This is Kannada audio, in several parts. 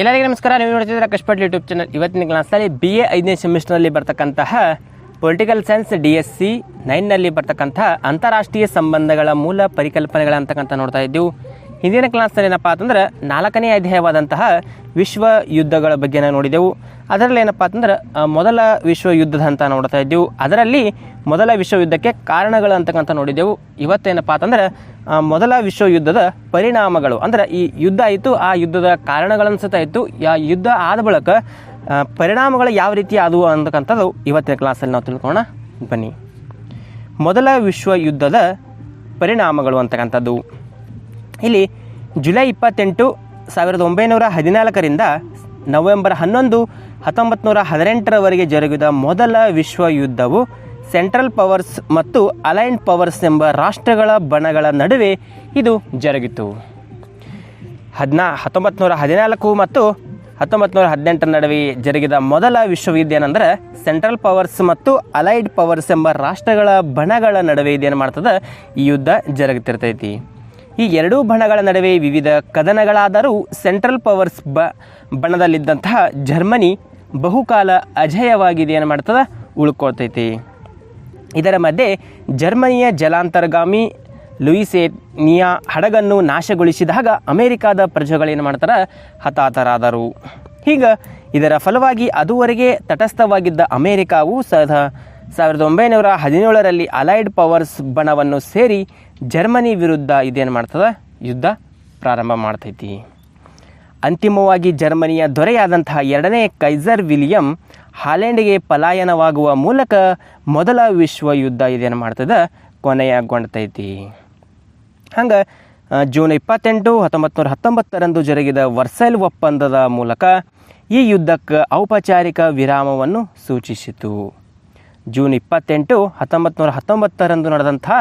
ಎಲ್ಲರಿಗೂ ನಮಸ್ಕಾರ, ನೀವು ನೋಡ್ತಿದ್ದೀರಾ ಕಷ್ಟಪಟ್ಟು ಯೂಟ್ಯೂಬ್ ಚಾನಲ್ ಇವತ್ತಿನ ಕ್ಲಾಸಲ್ಲಿ ಬಿ ಎ ಐದನೇ ಸೆಮಿಸ್ಟರ್ನಲ್ಲಿ ಬರ್ತಕ್ಕಂತಹ political science D S C ನೈನ್ನಲ್ಲಿ ಬರ್ತಕ್ಕಂತಹ ಅಂತಾರಾಷ್ಟ್ರೀಯ ಸಂಬಂಧಗಳ ಮೂಲ ಪರಿಕಲ್ಪನೆಗಳಂತಕ್ಕಂಥ ನೋಡ್ತಾ ಇದ್ದೀವಿ. ಹಿಂದಿನ ಕ್ಲಾಸ್ನಲ್ಲಿ ಏನಪ್ಪ ಅಂತಂದ್ರೆ ನಾಲ್ಕನೇ ಅಧ್ಯಾಯವಾದಂತಹ ವಿಶ್ವ ಯುದ್ಧಗಳ ಬಗ್ಗೆ ನಾವು ನೋಡಿದೆವು. ಅದರಲ್ಲಿ ಏನಪ್ಪ ಅಂತಂದ್ರೆ ಮೊದಲ ವಿಶ್ವ ಯುದ್ಧದ ಅಂತ ನೋಡ್ತಾ ಇದ್ದೆವು. ಅದರಲ್ಲಿ ಮೊದಲ ವಿಶ್ವ ಯುದ್ಧಕ್ಕೆ ಕಾರಣಗಳು ಅಂತಕ್ಕಂಥ ನೋಡಿದೆವು. ಇವತ್ತೇನಪ್ಪ ಅಂತಂದ್ರೆ ಆ, ಮೊದಲ ವಿಶ್ವ ಯುದ್ಧದ ಪರಿಣಾಮಗಳು ಅಂದ್ರೆ ಈ ಯುದ್ಧ ಆಯಿತು ಆ ಯುದ್ಧದ ಕಾರಣಗಳನ್ನು ಸತ ಇತ್ತು ಯಾ ಯುದ್ಧ ಆದ ಬಳಿಕ ಪರಿಣಾಮಗಳು ಯಾವ ರೀತಿ ಆದವು ಅಂತಕ್ಕಂಥದ್ದು ಇವತ್ತಿನ ಕ್ಲಾಸಲ್ಲಿ ನಾವು ತಿಳ್ಕೊಳ ಬನ್ನಿ. ಮೊದಲ ವಿಶ್ವ ಯುದ್ಧದ ಪರಿಣಾಮಗಳು ಅಂತಕ್ಕಂಥದ್ದು. ಇಲ್ಲಿ ಜುಲೈ ಇಪ್ಪತ್ತೆಂಟು ಸಾವಿರದ ಒಂಬೈನೂರ ಹದಿನಾಲ್ಕರಿಂದ ನವೆಂಬರ್ ಹನ್ನೊಂದು ಹತ್ತೊಂಬತ್ತು ನೂರ ಹದಿನೆಂಟರವರೆಗೆ ಜರುಗಿದ ಮೊದಲ ವಿಶ್ವ ಯುದ್ಧವು ಸೆಂಟ್ರಲ್ ಪವರ್ಸ್ ಮತ್ತು ಅಲೈನ್ಡ್ ಪವರ್ಸ್ ಎಂಬ ರಾಷ್ಟ್ರಗಳ ಬಣಗಳ ನಡುವೆ ಇದು ಜರುಗಿತು. ಹದಿನಾ ಹತ್ತೊಂಬತ್ತು ನೂರ ಹದಿನಾಲ್ಕು ಮತ್ತು ಹತ್ತೊಂಬತ್ತು ನೂರ ಹದಿನೆಂಟರ ನಡುವೆ ಜರುಗಿದ ಮೊದಲ ವಿಶ್ವಯುದ್ಧ ಏನಂದ್ರೆ ಸೆಂಟ್ರಲ್ ಪವರ್ಸ್ ಮತ್ತು ಅಲೈಡ್ ಪವರ್ಸ್ ಎಂಬ ರಾಷ್ಟ್ರಗಳ ಬಣಗಳ ನಡುವೆ ಇದೇನು ಮಾಡ್ತದೆ? ಈ ಯುದ್ಧ ಜರುಗುತ್ತಿರ್ತೈತಿ. ಈ ಎರಡೂ ಬಣಗಳ ನಡುವೆ ವಿವಿಧ ಕದನಗಳಾದರೂ ಸೆಂಟ್ರಲ್ ಪವರ್ಸ್ ಬ, ಬಣದಲ್ಲಿದ್ದಂತಹ ಜರ್ಮನಿ ಬಹುಕಾಲ ಅಜೇಯವಾಗಿದೆ ಏನು ಮಾಡ್ತದೆ? ಉಳ್ಕೊಳ್ತೈತಿ. ಇದರ ಮಧ್ಯೆ ಜರ್ಮನಿಯ ಜಲಾಂತರ್ಗಾಮಿ ಲೂಯಿಸೇನಿಯಾ ಹಡಗನ್ನು ನಾಶಗೊಳಿಸಿದಾಗ ಅಮೆರಿಕಾದ ಪ್ರಜೆಗಳೇನು ಮಾಡ್ತಾರೆ? ಹತಾತರಾದರು. ಹೀಗ ಇದರ ಫಲವಾಗಿ ಅದುವರೆಗೆ ತಟಸ್ಥವಾಗಿದ್ದ ಅಮೆರಿಕಾವು ಸದ ಸಾವಿರದ ಒಂಬೈನೂರ ಹದಿನೇಳರಲ್ಲಿ ಅಲೈಡ್ ಪವರ್ಸ್ ಬಣವನ್ನು ಸೇರಿ ಜರ್ಮನಿ ವಿರುದ್ಧ ಇದೇನು ಮಾಡ್ತದೆ? ಯುದ್ಧ ಪ್ರಾರಂಭ ಮಾಡ್ತೈತಿ. ಅಂತಿಮವಾಗಿ ಜರ್ಮನಿಯ ದೊರೆಯಾದಂತಹ ಎರಡನೇ ಕೈಸರ್ ವಿಲಿಯಂ ಹಾಲೆಂಡ್ಗೆ ಪಲಾಯನವಾಗುವ ಮೂಲಕ ಮೊದಲ ವಿಶ್ವ ಯುದ್ಧ ಇದೇನು ಮಾಡ್ತದೆ? ಕೊನೆಯಗೊಳ್ತೈತಿ ಹಂಗೆ ಜೂನ್ ಇಪ್ಪತ್ತೆಂಟು ಹತ್ತೊಂಬತ್ತು ನೂರ ಹತ್ತೊಂಬತ್ತರಂದು ಜರುಗಿದ ವರ್ಸೈಲ್ ಒಪ್ಪಂದದ ಮೂಲಕ ಈ ಯುದ್ಧಕ್ಕೆ ಔಪಚಾರಿಕ ವಿರಾಮವನ್ನು ಸೂಚಿಸಿತು. ಜೂನ್ ಇಪ್ಪತ್ತೆಂಟು ಹತ್ತೊಂಬತ್ತು ನೂರ ಹತ್ತೊಂಬತ್ತರಂದು ನಡೆದಂತಹ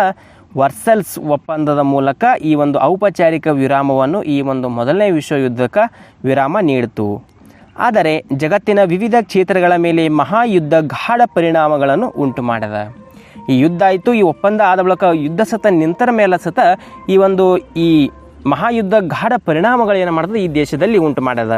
ವರ್ಸೆಲ್ಸ್ ಒಪ್ಪಂದದ ಮೂಲಕ ಈ ಒಂದು ಔಪಚಾರಿಕ ವಿರಾಮವನ್ನು ಈ ಒಂದು ಮೊದಲನೇ ವಿಶ್ವ ಯುದ್ಧಕ್ಕೆ ವಿರಾಮ ನೀಡಿತು. ಆದರೆ ಜಗತ್ತಿನ ವಿವಿಧ ಕ್ಷೇತ್ರಗಳ ಮೇಲೆ ಮಹಾಯುದ್ಧ ಗಾಢ ಪರಿಣಾಮಗಳನ್ನು ಉಂಟು ಮಾಡಿದ ಈ ಯುದ್ಧ ಆಯಿತು, ಈ ಒಪ್ಪಂದ ಆದ ಬಳಿಕ ಯುದ್ಧ ಸತ ನಿಂತರ ಮೇಲೆ ಸತ ಈ ಒಂದು ಈ ಮಹಾಯುದ್ಧ ಗಾಢ ಪರಿಣಾಮಗಳು ಏನು ಮಾಡ್ತದೆ ಈ ದೇಶದಲ್ಲಿ ಉಂಟು ಮಾಡ್ಯದ.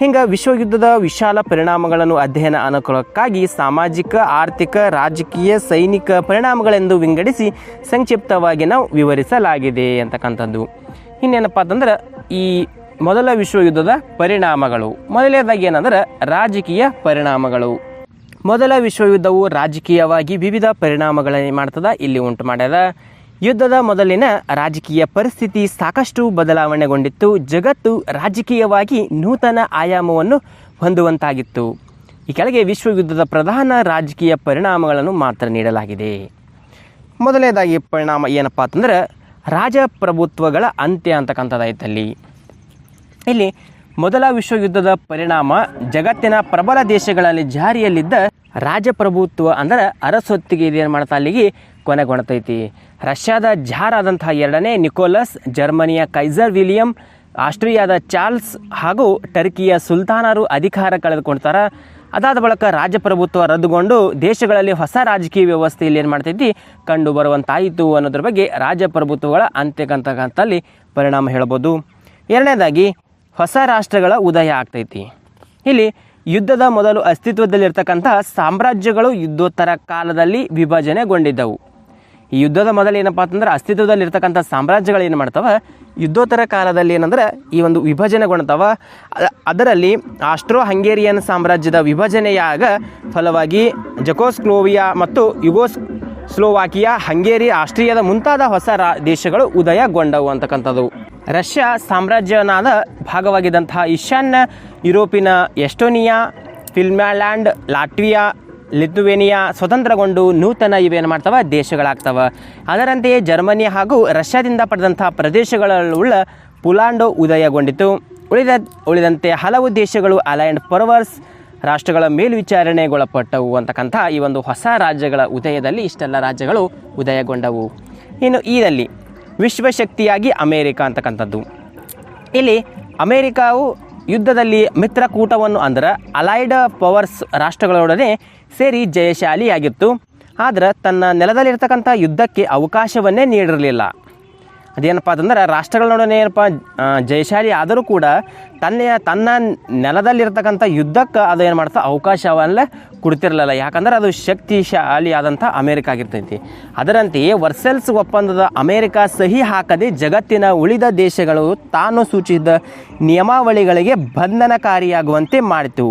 ಹಿಂಗೆ ವಿಶ್ವಯುದ್ಧದ ವಿಶಾಲ ಪರಿಣಾಮಗಳನ್ನು ಅಧ್ಯಯನ ಅನುಕೂಲಕ್ಕಾಗಿ ಸಾಮಾಜಿಕ, ಆರ್ಥಿಕ, ರಾಜಕೀಯ, ಸೈನಿಕ ಪರಿಣಾಮಗಳೆಂದು ವಿಂಗಡಿಸಿ ಸಂಕ್ಷಿಪ್ತವಾಗಿ ನಾವು ವಿವರಿಸಲಾಗಿದೆ ಅಂತಕ್ಕಂಥದ್ದು. ಇನ್ನೇನಪ್ಪ ಅಂತಂದ್ರೆ ಈ ಮೊದಲ ವಿಶ್ವಯುದ್ಧದ ಪರಿಣಾಮಗಳು. ಮೊದಲನೇದಾಗಿ ಏನಂದ್ರೆ ರಾಜಕೀಯ ಪರಿಣಾಮಗಳು. ಮೊದಲ ವಿಶ್ವಯುದ್ಧವು ರಾಜಕೀಯವಾಗಿ ವಿವಿಧ ಪರಿಣಾಮಗಳನ್ನು ಮಾಡ್ತದ, ಇಲ್ಲಿ ಉಂಟು ಮಾಡ್ಯದ. ಯುದ್ಧದ ಮೊದಲಿನ ರಾಜಕೀಯ ಪರಿಸ್ಥಿತಿ ಸಾಕಷ್ಟು ಬದಲಾವಣೆಗೊಂಡಿತ್ತು. ಜಗತ್ತು ರಾಜಕೀಯವಾಗಿ ನೂತನ ಆಯಾಮವನ್ನು ಹೊಂದುವಂತಾಗಿತ್ತು. ಈ ಕೆಳಗೆ ವಿಶ್ವಯುದ್ಧದ ಪ್ರಧಾನ ರಾಜಕೀಯ ಪರಿಣಾಮಗಳನ್ನು ಮಾತ್ರ ನೀಡಲಾಗಿದೆ. ಮೊದಲನೇದಾಗಿ ಪರಿಣಾಮ ಏನಪ್ಪ ಅಂತಂದ್ರೆ ರಾಜಪ್ರಭುತ್ವಗಳ ಅಂತ್ಯ ಅಂತಕ್ಕಂಥದ್ದಾಯ್ತಲ್ಲಿ ಇಲ್ಲಿ ಮೊದಲ ವಿಶ್ವಯುದ್ಧದ ಪರಿಣಾಮ ಜಗತ್ತಿನ ಪ್ರಬಲ ದೇಶಗಳಲ್ಲಿ ಜಾರಿಯಲ್ಲಿದ್ದ ರಾಜಪ್ರಭುತ್ವ ಅಂದರೆ ಅರಸೊತ್ತಿಗೆ ಇದೇನು ಮಾಡ್ತಾ ಅಲ್ಲಿಗೆ? ಕೊನೆಗೊಳ್ತೈತಿ ರಷ್ಯಾದ ಜಾರ್ ಆದಂತಹ ಎರಡನೇ ನಿಕೋಲಸ್, ಜರ್ಮನಿಯ ಕೈಸರ್ ವಿಲಿಯಂ, ಆಸ್ಟ್ರಿಯಾದ ಚಾರ್ಲ್ಸ್ ಹಾಗೂ ಟರ್ಕಿಯ ಸುಲ್ತಾನರು ಅಧಿಕಾರ ಕಳೆದುಕೊಳ್ತಾರೆ ಅದಾದ ಬಳಿಕ ರಾಜಪ್ರಭುತ್ವ ರದ್ದುಗೊಂಡು ದೇಶಗಳಲ್ಲಿ ಹೊಸ ರಾಜಕೀಯ ವ್ಯವಸ್ಥೆಯಲ್ಲಿ ಏನು ಮಾಡ್ತೈತಿ? ಕಂಡು ಬರುವಂತಾಯಿತು ಅನ್ನೋದ್ರ ಬಗ್ಗೆ ರಾಜಪ್ರಭುತ್ವಗಳ ಅಂತ್ಯಕ್ಕಂತಕ್ಕಂಥಲ್ಲಿ ಪರಿಣಾಮ ಹೇಳ್ಬೋದು. ಎರಡನೇದಾಗಿ, ಹೊಸ ರಾಷ್ಟ್ರಗಳ ಉದಯ ಆಗ್ತೈತಿ. ಇಲ್ಲಿ ಯುದ್ಧದ ಮೊದಲು ಅಸ್ತಿತ್ವದಲ್ಲಿರ್ತಕ್ಕಂಥ ಸಾಮ್ರಾಜ್ಯಗಳು ಯುದ್ಧೋತ್ತರ ಕಾಲದಲ್ಲಿ ವಿಭಜನೆಗೊಂಡಿದ್ದವು. ಈ ಯುದ್ಧದ ಮೊದಲು ಏನಪ್ಪ ಅಂತಂದ್ರೆ ಅಸ್ತಿತ್ವದಲ್ಲಿರ್ತಕ್ಕಂಥ ಸಾಮ್ರಾಜ್ಯಗಳು ಏನು ಮಾಡ್ತವೆ? ಯುದ್ಧೋತ್ತರ ಕಾಲದಲ್ಲಿ ಏನಂದ್ರೆ ಈ ಒಂದು ವಿಭಜನೆಗೊಳ್ತಾವ ಅದರಲ್ಲಿ ಆಸ್ಟ್ರೋ ಹಂಗೇರಿಯನ್ ಸಾಮ್ರಾಜ್ಯದ ವಿಭಜನೆಯಾಗ ಫಲವಾಗಿ ಜಕೋಸ್ಕ್ಲೋವಿಯಾ ಮತ್ತು ಯುಗೋಸ್ ಸ್ಲೋವಾಕಿಯಾ ಹಂಗೇರಿ ಆಸ್ಟ್ರಿಯಾದ ಮುಂತಾದ ಹೊಸ ರಾ, ದೇಶಗಳು ಉದಯಗೊಂಡವು ಅಂತಕ್ಕಂಥದ್ದು. ರಷ್ಯಾ ಸಾಮ್ರಾಜ್ಯನಾದ ಭಾಗವಾಗಿದ್ದಂತಹ ಈಶಾನ್ಯ ಯುರೋಪಿನ ಎಸ್ಟೋನಿಯಾ ಫಿಲ್ಮ್ಯಾಲ್ಯಾಂಡ್ ಲಾಟ್ವಿಯಾ ಲಿಥುವೇನಿಯಾ ಸ್ವತಂತ್ರಗೊಂಡು ನೂತನ ಇವೇನು ಮಾಡ್ತಾವ, ದೇಶಗಳಾಗ್ತವ. ಅದರಂತೆಯೇ ಜರ್ಮನಿ ಹಾಗೂ ರಷ್ಯಾದಿಂದ ಪಡೆದಂಥ ಪ್ರದೇಶಗಳುಳ್ಳ ಪುಲಾಂಡೋ ಉದಯಗೊಂಡಿತು. ಉಳಿದ, ಉಳಿದಂತೆ ಹಲವು ದೇಶಗಳು ಅಲೈಂಡ್ ಪರ್ವರ್ಸ್ ರಾಷ್ಟ್ರಗಳ ಮೇಲ್ವಿಚಾರಣೆಗೊಳಪಟ್ಟವು ಅಂತಕ್ಕಂಥ ಈ ಒಂದು ಹೊಸ ರಾಜ್ಯಗಳ ಉದಯದಲ್ಲಿ ಇಷ್ಟೆಲ್ಲ ರಾಜ್ಯಗಳು ಉದಯಗೊಂಡವು. ಇನ್ನು ಇದರಲ್ಲಿ ವಿಶ್ವಶಕ್ತಿಯಾಗಿ ಅಮೇರಿಕ ಅಂತಕ್ಕಂಥದ್ದು. ಇಲ್ಲಿ ಅಮೇರಿಕಾವು ಯುದ್ಧದಲ್ಲಿ ಮಿತ್ರಕೂಟವನ್ನು ಅಂದ್ರೆ ಅಲೈಡ್ ಪವರ್ಸ್ ರಾಷ್ಟ್ರಗಳೊಡನೆ ಸೇರಿ ಜಯಶಾಲಿಯಾಗಿತ್ತು. ಆದರೆ ತನ್ನ ನೆಲದಲ್ಲಿರ್ತಕ್ಕಂಥ ಯುದ್ಧಕ್ಕೆ ಅವಕಾಶವನ್ನೇ ನೀಡಿರಲಿಲ್ಲ. ಅದೇನಪ್ಪ ಅಂತಂದ್ರೆ ರಾಷ್ಟ್ರಗಳೊಡನೆ ಏನಪ್ಪ ಜಯಶಾಲಿ ಆದರೂ ಕೂಡ ತನ್ನ ತನ್ನ ನೆಲದಲ್ಲಿರ್ತಕ್ಕಂಥ ಯುದ್ಧಕ್ಕೆ ಅದು ಏನು ಮಾಡ್ತಾ ಅವಕಾಶವನ್ನ ಕೊಡ್ತಿರಲಿಲ್ಲ. ಯಾಕಂದ್ರೆ ಅದು ಶಕ್ತಿಶಾಲಿ ಆದಂಥ ಅಮೇರಿಕ ಆಗಿರ್ತೈತಿ. ಅದರಂತೆಯೇ ವರ್ಸೆಲ್ಸ್ ಒಪ್ಪಂದದ ಅಮೇರಿಕ ಸಹಿ ಹಾಕದೆ ಜಗತ್ತಿನ ಉಳಿದ ದೇಶಗಳು ತಾನು ಸೂಚಿಸಿದ ನಿಯಮಾವಳಿಗಳಿಗೆ ಬಂಧನಕಾರಿಯಾಗುವಂತೆ ಮಾಡಿತು.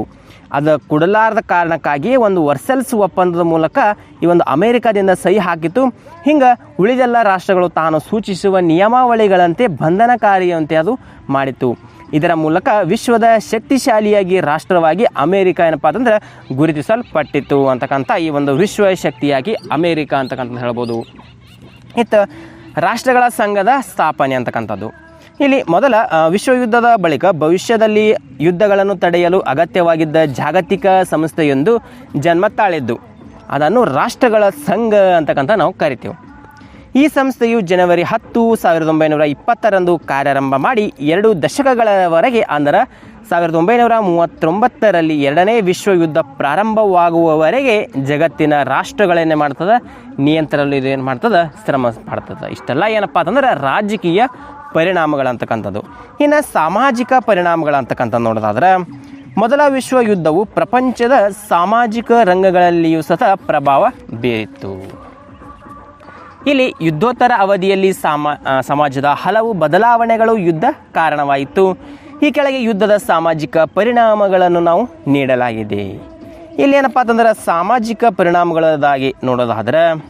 ಅದು ಕೊಡಲಾರದ ಕಾರಣಕ್ಕಾಗಿ ಒಂದು ವರ್ಸೆಲ್ಸ್ ಒಪ್ಪಂದದ ಮೂಲಕ ಈ ಒಂದು ಅಮೇರಿಕಾದಿಂದ ಸಹಿ ಹಾಕಿತು ಹಿಂಗೆ ಉಳಿದೆಲ್ಲ ರಾಷ್ಟ್ರಗಳು ತಾನು ಸೂಚಿಸುವ ನಿಯಮಾವಳಿಗಳಂತೆ ಬಂಧನಕಾರಿಯಂತೆ ಅದು ಮಾಡಿತು ಇದರ ಮೂಲಕ ವಿಶ್ವದ ಶಕ್ತಿಶಾಲಿಯಾಗಿ ರಾಷ್ಟ್ರವಾಗಿ ಅಮೇರಿಕ ಏನಪ್ಪ ಅಂತಂದ್ರೆ ಗುರುತಿಸಲ್ಪಟ್ಟಿತ್ತು ಅಂತಕ್ಕಂಥ ಈ ಒಂದು ವಿಶ್ವ ಶಕ್ತಿಯಾಗಿ ಅಮೇರಿಕ ಅಂತಕ್ಕಂಥ ಹೇಳ್ಬೋದು. ಇತ್ತು ರಾಷ್ಟ್ರಗಳ ಸಂಘದ ಸ್ಥಾಪನೆ ಅಂತಕ್ಕಂಥದ್ದು. ಇಲ್ಲಿ ಮೊದಲ ವಿಶ್ವಯುದ್ಧದ ವಿಶ್ವ ಯುದ್ಧದ ಬಳಿಕ ಭವಿಷ್ಯದಲ್ಲಿ ಯುದ್ಧಗಳನ್ನು ತಡೆಯಲು ಅಗತ್ಯವಾಗಿದ್ದ ಜಾಗತಿಕ ಸಂಸ್ಥೆಯೊಂದು ಜನ್ಮ ತಾಳಿದ್ದು ಅದನ್ನು ರಾಷ್ಟ್ರಗಳ ಸಂಘ ಅಂತಕ್ಕಂಥ ನಾವು ಕರಿತೇವೆ. ಈ ಸಂಸ್ಥೆಯು ಜನವರಿ ಹತ್ತು, ಸಾವಿರದ ಒಂಬೈನೂರ ಇಪ್ಪತ್ತರಂದು ಕಾರ್ಯಾರಂಭ ಮಾಡಿ ಎರಡು ದಶಕಗಳವರೆಗೆ ಅಂದರೆ ಸಾವಿರದ ಒಂಬೈನೂರ ಮೂವತ್ತೊಂಬತ್ತರಲ್ಲಿ ಎರಡನೇ ವಿಶ್ವ ಯುದ್ಧ ಪ್ರಾರಂಭವಾಗುವವರೆಗೆ ಜಗತ್ತಿನ ರಾಷ್ಟ್ರಗಳನ್ನೇ ಮಾಡ್ತದೆ ನಿಯಂತ್ರಣ ಏನು ಮಾಡ್ತದೆ, ಶ್ರಮ ಮಾಡ್ತದೆ ಇಷ್ಟೆಲ್ಲ ಏನಪ್ಪ ಅಂತಂದ್ರೆ ರಾಜಕೀಯ ಪರಿಣಾಮಗಳಂತಕ್ಕಂಥದ್ದು. ಇನ್ನು ಸಾಮಾಜಿಕ ಪರಿಣಾಮಗಳಂತಕ್ಕಂಥ ನೋಡೋದಾದ್ರೆ, ಮೊದಲ ವಿಶ್ವ ಯುದ್ಧವು ಪ್ರಪಂಚದ ಸಾಮಾಜಿಕ ರಂಗಗಳಲ್ಲಿಯೂ ಸಹ ಪ್ರಭಾವ ಬೀರಿತ್ತು. ಇಲ್ಲಿ ಯುದ್ಧೋತ್ತರ ಅವಧಿಯಲ್ಲಿ ಸಾಮಾ ಸಮಾಜದ ಹಲವು ಬದಲಾವಣೆಗಳು ಯುದ್ಧ ಕಾರಣವಾಯಿತು. ಈ ಕೆಳಗೆ ಯುದ್ಧದ ಸಾಮಾಜಿಕ ಪರಿಣಾಮಗಳನ್ನು ನಾವು ನೀಡಲಾಗಿದೆ. ಇಲ್ಲಿ ಏನಪ್ಪಾ ಅಂತಂದ್ರೆ, ಸಾಮಾಜಿಕ ಪರಿಣಾಮಗಳದಾಗಿ ನೋಡೋದಾದ್ರೆ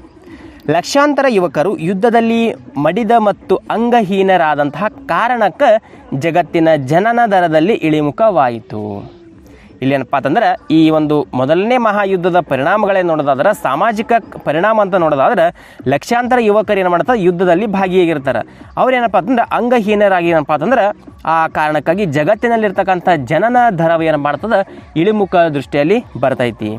ಲಕ್ಷಾಂತರ ಯುವಕರು ಯುದ್ಧದಲ್ಲಿ ಮಡಿದ ಮತ್ತು ಅಂಗಹೀನರಾದಂತಹ ಕಾರಣಕ್ಕೆ ಜಗತ್ತಿನ ಜನನ ದರದಲ್ಲಿ ಇಳಿಮುಖವಾಯಿತು. ಇಲ್ಲೇನಪ್ಪ ಅಂತಂದ್ರೆ, ಈ ಒಂದು ಮೊದಲನೇ ಮಹಾಯುದ್ಧದ ಪರಿಣಾಮಗಳೇ ನೋಡೋದಾದ್ರೆ, ಸಾಮಾಜಿಕ ಪರಿಣಾಮ ಅಂತ ನೋಡೋದಾದ್ರೆ, ಲಕ್ಷಾಂತರ ಯುವಕರು ಏನು ಮಾಡ್ತಾರೆ, ಯುದ್ಧದಲ್ಲಿ ಭಾಗಿಯಾಗಿರ್ತಾರೆ. ಅವ್ರು ಏನಪ್ಪ ಅಂತಂದ್ರೆ, ಅಂಗಹೀನರಾಗಿ ಏನಪ್ಪ ಅಂತಂದ್ರೆ, ಆ ಕಾರಣಕ್ಕಾಗಿ ಜಗತ್ತಿನಲ್ಲಿರ್ತಕ್ಕಂಥ ಜನನ ದರ ಏನು ಮಾಡ್ತದೆ, ಇಳಿಮುಖ ದೃಷ್ಟಿಯಲ್ಲಿ ಬರ್ತೈತಿ.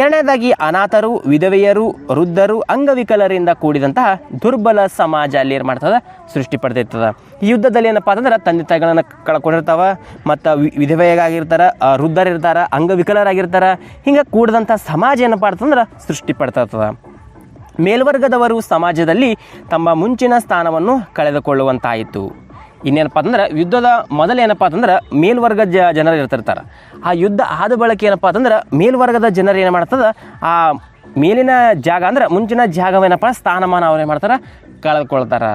ಎರಡನೇದಾಗಿ ಅನಾಥರು, ವಿಧವೆಯರು, ವೃದ್ಧರು, ಅಂಗವಿಕಲರಿಂದ ಕೂಡಿದಂತಹ ದುರ್ಬಲ ಸಮಾಜ ಅಲ್ಲಿ ಏನು ಮಾಡ್ತದೆ? ಸೃಷ್ಟಿ ಪಡ್ತಿರ್ತದೆ ಈ ಯುದ್ಧದಲ್ಲಿ ಏನಪ್ಪ ಅಂತಂದ್ರೆ ತಂದೆ ತಾಯಿಗಳನ್ನು ಕಳ್ಕೊಂಡಿರ್ತಾವೆ, ಮತ್ತು ವಿಧವೆಯಾಗಿರ್ತಾರೆ ವೃದ್ಧರಿರ್ತಾರೆ, ಅಂಗವಿಕಲರಾಗಿರ್ತಾರೆ, ಹಿಂಗೆ ಕೂಡಿದಂಥ ಸಮಾಜ ಏನಪ್ಪ ಅಂತಂದ್ರೆ ಸೃಷ್ಟಿ ಪಡ್ತಾ ಇರ್ತದೆ ಮೇಲ್ವರ್ಗದವರು ಸಮಾಜದಲ್ಲಿ ತಮ್ಮ ಮುಂಚಿನ ಸ್ಥಾನವನ್ನು ಕಳೆದುಕೊಳ್ಳುವಂತಾಯಿತು. ಇನ್ನೇನಪ್ಪ ಅಂತಂದ್ರೆ, ಯುದ್ಧದ ಮೊದಲು ಏನಪ್ಪ ಅಂತಂದ್ರೆ ಮೇಲ್ವರ್ಗದ ಜ ಜನರು ಇರ್ತಿರ್ತಾರೆ. ಆ ಯುದ್ಧ ಆದ ಬಳಿಕ ಏನಪ್ಪ ಅಂತಂದ್ರೆ, ಮೇಲ್ವರ್ಗದ ಜನರು ಏನು ಮಾಡ್ತದೆ, ಆ ಮೇಲಿನ ಜಾಗ ಅಂದ್ರೆ, ಮುಂಚಿನ ಜಾಗವೇನಪ್ಪ ಸ್ಥಾನಮಾನ ಅವ್ರು ಏನು ಮಾಡ್ತಾರೆ ಕಳೆದುಕೊಳ್ತಾರೆ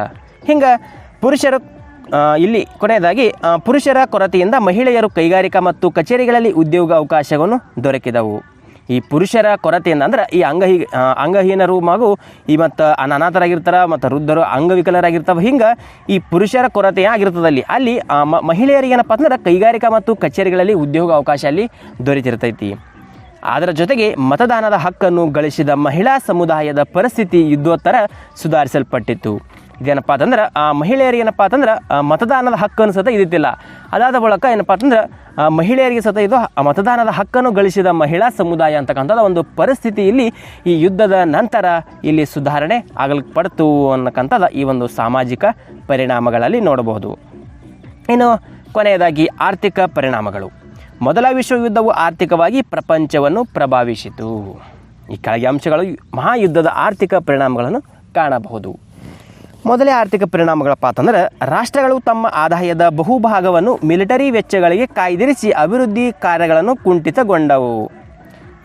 ಹಿಂಗೆ ಪುರುಷರು ಇಲ್ಲಿ ಕೊನೆಯದಾಗಿ ಪುರುಷರ ಕೊರತೆಯಿಂದ ಮಹಿಳೆಯರು ಕೈಗಾರಿಕಾ ಮತ್ತು ಕಚೇರಿಗಳಲ್ಲಿ ಉದ್ಯೋಗ ಅವಕಾಶವನ್ನು ದೊರಕಿದವು. ಈ ಪುರುಷರ ಕೊರತೆಯಿಂದ ಅಂದ್ರೆ ಈ ಅಂಗಹೀ ಅಂಗಹೀನರು ಮಗು ಈ ಮತ್ತು ಅನಾಥರಾಗಿರ್ತಾರೆ, ಮತ್ತು ವೃದ್ಧರು ಅಂಗವಿಕಲರಾಗಿರ್ತವೆ. ಹಿಂಗೆ ಈ ಪುರುಷರ ಕೊರತೆ ಆಗಿರ್ತದೆ ಅಲ್ಲಿ. ಅಲ್ಲಿ ಮಹಿಳೆಯರಿಗೆ ಏನಪ್ಪ ಅಂದ್ರೆ ಕೈಗಾರಿಕಾ ಮತ್ತು ಕಚೇರಿಗಳಲ್ಲಿ ಉದ್ಯೋಗ ಅವಕಾಶ ಅಲ್ಲಿ ದೊರೆತಿರ್ತೈತಿ. ಅದರ ಜೊತೆಗೆ ಮತದಾನದ ಹಕ್ಕನ್ನು ಗಳಿಸಿದ ಮಹಿಳಾ ಸಮುದಾಯದ ಪರಿಸ್ಥಿತಿ ಯುದ್ಧೋತ್ತರ ಸುಧಾರಿಸಲ್ಪಟ್ಟಿತ್ತು. ಇದೇನಪ್ಪ ಅಂತಂದ್ರೆ, ಆ, ಮಹಿಳೆಯರಿಗೆ ಏನಪ್ಪ ಅಂತಂದ್ರೆ ಮತದಾನದ ಹಕ್ಕನ್ನು ಸತ ಇದ್ದಿದ್ದಿಲ್ಲ. ಅದಾದ ಬಳಿಕ ಏನಪ್ಪ ಅಂತಂದ್ರೆ ಮಹಿಳೆಯರಿಗೆ ಸತ ಇದು ಮತದಾನದ ಹಕ್ಕನ್ನು ಗಳಿಸಿದ ಮಹಿಳಾ ಸಮುದಾಯ ಅಂತಕ್ಕಂಥದ್ದು ಒಂದು ಪರಿಸ್ಥಿತಿ ಇಲ್ಲಿ ಈ ಯುದ್ಧದ ನಂತರ ಇಲ್ಲಿ ಸುಧಾರಣೆ ಆಗಲ್ಪಡ್ತು ಅನ್ನಕ್ಕಂಥದ್ದು ಈ ಒಂದು ಸಾಮಾಜಿಕ ಪರಿಣಾಮಗಳಲ್ಲಿ ನೋಡಬಹುದು. ಇನ್ನು ಕೊನೆಯದಾಗಿ ಆರ್ಥಿಕ ಪರಿಣಾಮಗಳು. ಮೊದಲ ವಿಶ್ವಯುದ್ಧವು ಆರ್ಥಿಕವಾಗಿ ಪ್ರಪಂಚವನ್ನು ಪ್ರಭಾವಿಸಿತು. ಈ ಕೆಳಗೆ ಅಂಶಗಳು ಮಹಾಯುದ್ಧದ ಆರ್ಥಿಕ ಪರಿಣಾಮಗಳನ್ನು ಕಾಣಬಹುದು. ಮೊದಲೇ ಆರ್ಥಿಕ ಪರಿಣಾಮಗಳಪ್ಪ ಅಂತಂದ್ರೆ ರಾಷ್ಟ್ರಗಳು ತಮ್ಮ ಆದಾಯದ ಬಹುಭಾಗವನ್ನು ಮಿಲಿಟರಿ ವೆಚ್ಚಗಳಿಗೆ ಕಾಯ್ದಿರಿಸಿ ಅಭಿವೃದ್ಧಿ ಕಾರ್ಯಗಳನ್ನು ಕುಂಠಿತಗೊಂಡವು.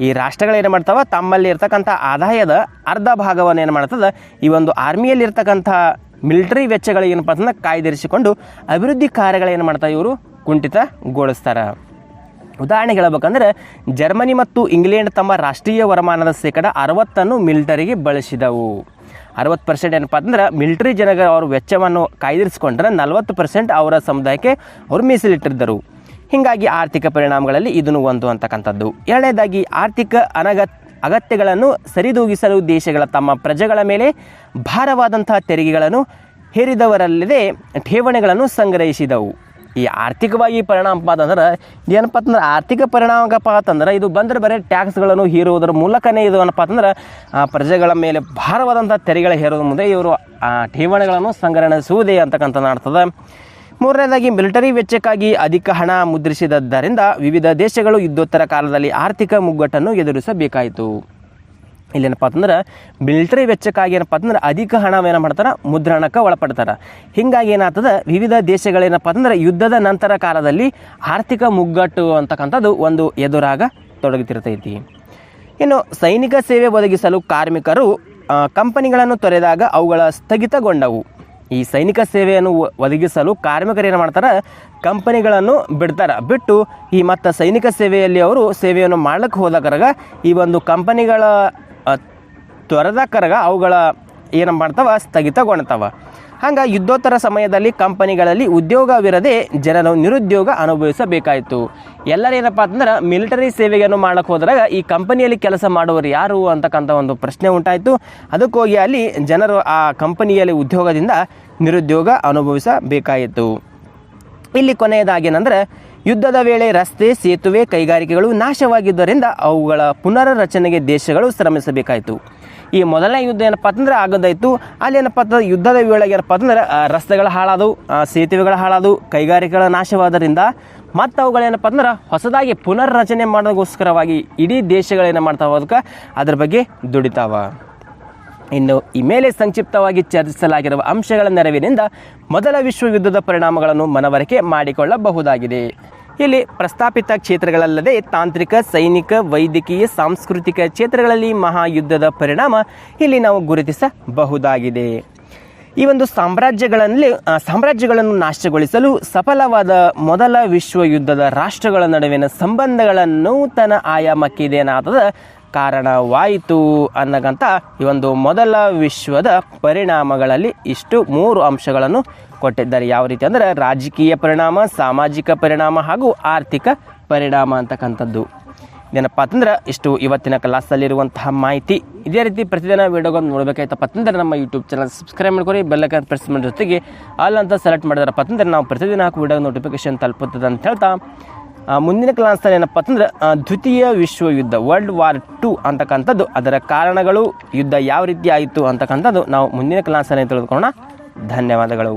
ಈ ರಾಷ್ಟ್ರಗಳು ಏನು ಮಾಡ್ತಾವ? ತಮ್ಮಲ್ಲಿ ಇರ್ತಕ್ಕಂಥ ಆದಾಯದ ಅರ್ಧ ಭಾಗವನ್ನು ಏನು ಮಾಡ್ತದೆ? ಈ ಒಂದು ಆರ್ಮಿಯಲ್ಲಿ ಇರ್ತಕ್ಕಂಥ ಮಿಲಿಟರಿ ವೆಚ್ಚಗಳಿಗೆ ಏನಪ್ಪ ಅಂತಂದ್ರೆ ಕಾಯ್ದಿರಿಸಿಕೊಂಡು ಅಭಿವೃದ್ಧಿ ಕಾರ್ಯಗಳೇನು ಮಾಡ್ತಾರೆ ಇವರು? ಕುಂಠಿತಗೊಳಿಸ್ತಾರೆ. ಉದಾಹರಣೆ ಹೇಳಬೇಕಂದ್ರೆ ಜರ್ಮನಿ ಮತ್ತು ಇಂಗ್ಲೆಂಡ್ ತಮ್ಮ ರಾಷ್ಟ್ರೀಯ ವರಮಾನದ ಶೇಕಡ ಅರವತ್ತನ್ನು ಮಿಲಿಟರಿಗೆ ಬಳಸಿದವು. ಅರವತ್ತು ಪರ್ಸೆಂಟ್ ಏನಪ್ಪ ಅಂದ್ರೆ ಮಿಲಿಟರಿ ಜನಗಳ ಅವ್ರ ವೆಚ್ಚವನ್ನು ಕಾಯ್ದಿರಿಸಿಕೊಂಡ್ರೆ ನಲವತ್ತು ಪರ್ಸೆಂಟ್ ಅವರ ಸಮುದಾಯಕ್ಕೆ ಅವರು ಮೀಸಲಿಟ್ಟಿದ್ದರು ಹೀಗಾಗಿ ಆರ್ಥಿಕ ಪರಿಣಾಮಗಳಲ್ಲಿ ಇದನ್ನು ಒಂದು ಅಂತಕ್ಕಂಥದ್ದು. ಎರಡನೇದಾಗಿ ಆರ್ಥಿಕ ಅನಗತ್, ಅಗತ್ಯಗಳನ್ನು ಸರಿದೂಗಿಸಲು ದೇಶಗಳ ತಮ್ಮ ಪ್ರಜೆಗಳ ಮೇಲೆ ಭಾರವಾದಂತಹ ತೆರಿಗೆಗಳನ್ನು ಹೇರಿದವರಲ್ಲದೆ ಠೇವಣಿಗಳನ್ನು ಸಂಗ್ರಹಿಸಿದವು. ಈ ಆರ್ಥಿಕವಾಗಿ ಪರಿಣಾಮ ಅಂತಂದ್ರೆ ಏನಪ್ಪ ಅಂತಂದ್ರೆ ಆರ್ಥಿಕ ಪರಿಣಾಮಪ್ಪ ಅಂತಂದ್ರೆ ಇದು ಬಂದರೆ ಬರೀ ಟ್ಯಾಕ್ಸ್ಗಳನ್ನು ಹೀರುವುದರ ಮೂಲಕನೇ ಇದು ಏನಪ್ಪ ಅಂತಂದ್ರೆ ಪ್ರಜೆಗಳ ಮೇಲೆ ಭಾರವಾದಂಥ ತೆರಿಗೆಗಳ ಹೇರೋದ್ರ ಮುಂದೆ ಇವರು, ಆ, ಠೇವಣಿಗಳನ್ನು ಸಂಗ್ರಹಿಸುವುದೇ ಅಂತಕ್ಕಂಥ ಅರ್ಥದ. ಮೂರನೇದಾಗಿ ಮಿಲಿಟರಿ ವೆಚ್ಚಕ್ಕಾಗಿ ಅಧಿಕ ಹಣ ಮುದ್ರಿಸಿದ್ದರಿಂದ ವಿವಿಧ ದೇಶಗಳು ಯುದ್ಧೋತ್ತರ ಕಾಲದಲ್ಲಿ ಆರ್ಥಿಕ ಮುಗ್ಗಟ್ಟನ್ನು ಎದುರಿಸಬೇಕಾಯಿತು. ಇಲ್ಲೇನಪ್ಪ ಅಂತಂದ್ರೆ ಮಿಲಿಟರಿ ವೆಚ್ಚಕ್ಕಾಗಿ ಏನಪ್ಪ ಅಂತಂದ್ರೆ ಅಧಿಕ ಹಣವೇನು ಮಾಡ್ತಾರೆ, ಮುದ್ರಣಕ್ಕೆ ಒಳಪಡ್ತಾರೆ. ಹೀಗಾಗಿ ಏನಾಗ್ತದೆ, ವಿವಿಧ ದೇಶಗಳೇನಪ್ಪ ಅಂತಂದ್ರೆ ಯುದ್ಧದ ನಂತರ ಕಾಲದಲ್ಲಿ ಆರ್ಥಿಕ ಮುಗ್ಗಟ್ಟು ಅಂತಕ್ಕಂಥದ್ದು ಒಂದು ಎದುರಾಗ ತೊಡಗುತ್ತಿರ್ತೈತಿ. ಇನ್ನು ಸೈನಿಕ ಸೇವೆ ಒದಗಿಸಲು ಕಾರ್ಮಿಕರು ಕಂಪನಿಗಳನ್ನು ತೊರೆದಾಗ ಅವುಗಳ ಸ್ಥಗಿತಗೊಂಡವು. ಈ ಸೈನಿಕ ಸೇವೆಯನ್ನು ಒದಗಿಸಲು ಕಾರ್ಮಿಕರು ಏನು ಮಾಡ್ತಾರೆ, ಕಂಪನಿಗಳನ್ನು ಬಿಡ್ತಾರೆ. ಬಿಟ್ಟು ಈ ಮತ್ತು ಸೈನಿಕ ಸೇವೆಯಲ್ಲಿ ಅವರು ಸೇವೆಯನ್ನು ಮಾಡ್ಲಿಕ್ಕೆ ಹೋದಾಗರಾಗ ಈ ಒಂದು ಕಂಪನಿಗಳ ಆ, ಕರಗ ಅವುಗಳ ಏನು ಮಾಡ್ತಾವ? ಸ್ಥಗಿತಗೊಳ್ತಾವ ಹಂಗೆ ಯುದ್ಧೋತ್ತರ ಸಮಯದಲ್ಲಿ ಕಂಪನಿಗಳಲ್ಲಿ ಉದ್ಯೋಗವಿರದೆ ಜನರು ನಿರುದ್ಯೋಗ ಅನುಭವಿಸಬೇಕಾಯಿತು. ಎಲ್ಲರೇನಪ್ಪ ಅಂತಂದ್ರೆ ಮಿಲಿಟರಿ ಸೇವೆಯನ್ನು ಮಾಡಕ್ಕೆ ಹೋದಾಗ ಈ ಕಂಪನಿಯಲ್ಲಿ ಕೆಲಸ ಮಾಡುವವರು ಯಾರು ಅಂತಕ್ಕಂಥ ಒಂದು ಪ್ರಶ್ನೆ ಉಂಟಾಯಿತು. ಅದಕ್ಕೋಗಿ ಅಲ್ಲಿ ಜನರು ಆ ಕಂಪನಿಯಲ್ಲಿ ಉದ್ಯೋಗದಿಂದ ನಿರುದ್ಯೋಗ ಅನುಭವಿಸಬೇಕಾಯಿತು. ಇಲ್ಲಿ ಕೊನೆಯದಾಗಿ ಏನಂದ್ರೆ ಯುದ್ಧದ ವೇಳೆ ರಸ್ತೆ ಸೇತುವೆ ಕೈಗಾರಿಕೆಗಳು ನಾಶವಾಗಿದ್ದರಿಂದ ಅವುಗಳ ಪುನರ್ರಚನೆಗೆ ದೇಶಗಳು ಶ್ರಮಿಸಬೇಕಾಯಿತು. ಈ ಮೊದಲನೇ ಯುದ್ಧ ಏನಪ್ಪ ಅಂತಂದ್ರೆ ಆಗದಾಯ್ತು. ಅಲ್ಲಿ ಏನಪ್ಪ ಅಂತಂದ್ರೆ ಯುದ್ಧದ ವೇಳೆಗೆ ಏನಪ್ಪ ಅಂತಂದ್ರೆ ರಸ್ತೆಗಳು ಹಾಳಾದವು ಸೇತುವೆಗಳು ಹಾಳಾದವು, ಕೈಗಾರಿಕೆಗಳ ನಾಶವಾದ್ದರಿಂದ ಮತ್ತು ಅವುಗಳೇನಪ್ಪ ಅಂದ್ರೆ ಹೊಸದಾಗಿ ಪುನರ್ರಚನೆ ಮಾಡೋದಕ್ಕೋಸ್ಕರವಾಗಿ ಇಡೀ ದೇಶಗಳೇನು ಮಾಡ್ತಾವ ಅದಕ್ಕೆ? ಅದ್ರ ಬಗ್ಗೆ ದುಡಿತಾವ. ಇನ್ನು ಈ ಮೇಲೆ ಸಂಕ್ಷಿಪ್ತವಾಗಿ ಚರ್ಚಿಸಲಾಗಿರುವ ಅಂಶಗಳ ನೆರವಿನಿಂದ ಮೊದಲ ವಿಶ್ವಯುದ್ಧದ ಪರಿಣಾಮಗಳನ್ನು ಮನವರಿಕೆ ಮಾಡಿಕೊಳ್ಳಬಹುದಾಗಿದೆ. ಇಲ್ಲಿ ಪ್ರಸ್ತಾಪಿತ ಕ್ಷೇತ್ರಗಳಲ್ಲದೆ ತಾಂತ್ರಿಕ, ಸೈನಿಕ, ವೈದ್ಯಕೀಯ, ಸಾಂಸ್ಕೃತಿಕ ಕ್ಷೇತ್ರಗಳಲ್ಲಿ ಮಹಾಯುದ್ಧದ ಪರಿಣಾಮ ಇಲ್ಲಿ ನಾವು ಗುರುತಿಸಬಹುದಾಗಿದೆ. ಈ ಒಂದು ಸಾಮ್ರಾಜ್ಯಗಳಲ್ಲಿ ಸಾಮ್ರಾಜ್ಯಗಳನ್ನು ನಾಶಗೊಳಿಸಲು ಸಫಲವಾದ ಮೊದಲ ವಿಶ್ವಯುದ್ಧದ ರಾಷ್ಟ್ರಗಳ ನಡುವಿನ ಸಂಬಂಧಗಳ ನೂತನ ಆಯಾಮಕ್ಕೆ ಇದೇನಾದ ಕಾರಣವಾಯಿತು ಅನ್ನಗಂತ ಈ ಒಂದು ಮೊದಲ ವಿಶ್ವದ ಪರಿಣಾಮಗಳಲ್ಲಿ ಇಷ್ಟು ಮೂರು ಅಂಶಗಳನ್ನು ಕೊಟ್ಟಿದ್ದಾರೆ. ಯಾವ ರೀತಿ ಅಂದರೆ ರಾಜಕೀಯ ಪರಿಣಾಮ, ಸಾಮಾಜಿಕ ಪರಿಣಾಮ ಹಾಗೂ ಆರ್ಥಿಕ ಪರಿಣಾಮ ಅಂತಕ್ಕಂಥದ್ದು. ಏನಪ್ಪ ಅಂತಂದ್ರೆ ಇಷ್ಟು ಇವತ್ತಿನ ಕ್ಲಾಸಲ್ಲಿರುವಂತಹ ಮಾಹಿತಿ. ಇದೇ ರೀತಿ ಪ್ರತಿದಿನ ವಿಡಿಯೋಗಳನ್ನು ನೋಡಬೇಕಾಯ್ತಪ್ಪ ಅಂತಂದ್ರೆ ನಮ್ಮ ಯೂಟ್ಯೂಬ್ ಚಾನಲ್ ಸಬ್ಸ್ಕ್ರೈಬ್ ಮಾಡ್ಕೊರಿ ಬೆಲ್ಲೈಕನ್ ಪ್ರೆಸ್ ಮಾಡೋ ಜೊತೆಗೆ ಆಲ್ ಅಂತ ಸೆಲೆಕ್ಟ್ ಮಾಡಿದಾರಪ್ಪ ಅಂತಂದ್ರೆ ನಾವು ಪ್ರತಿದಿನ ಹಾಕೋ ವಿಡಿಯೋ ನೋಟಿಫಿಕೇಶನ್ ತಲುಪುತ್ತದೆ ಅಂತ ಹೇಳ್ತಾ ಮುಂದಿನ ಕ್ಲಾಸ್ನಲ್ಲಿ ಏನಪ್ಪ ಅಂತಂದ್ರೆ ದ್ವಿತೀಯ ದ್ವಿತೀಯ ವಿಶ್ವಯುದ್ಧ ವರ್ಲ್ಡ್ ವಾರ್ ಟು ಅಂತಕ್ಕಂಥದ್ದು. ಅದರ ಕಾರಣಗಳು, ಯುದ್ಧ ಯಾವ ರೀತಿ ಆಯಿತು ಅಂತಕ್ಕಂಥದ್ದು ನಾವು ಮುಂದಿನ ಕ್ಲಾಸಲ್ಲಿ ತಿಳಿದುಕೊಳ್ಳೋಣ. ಧನ್ಯವಾದಗಳು.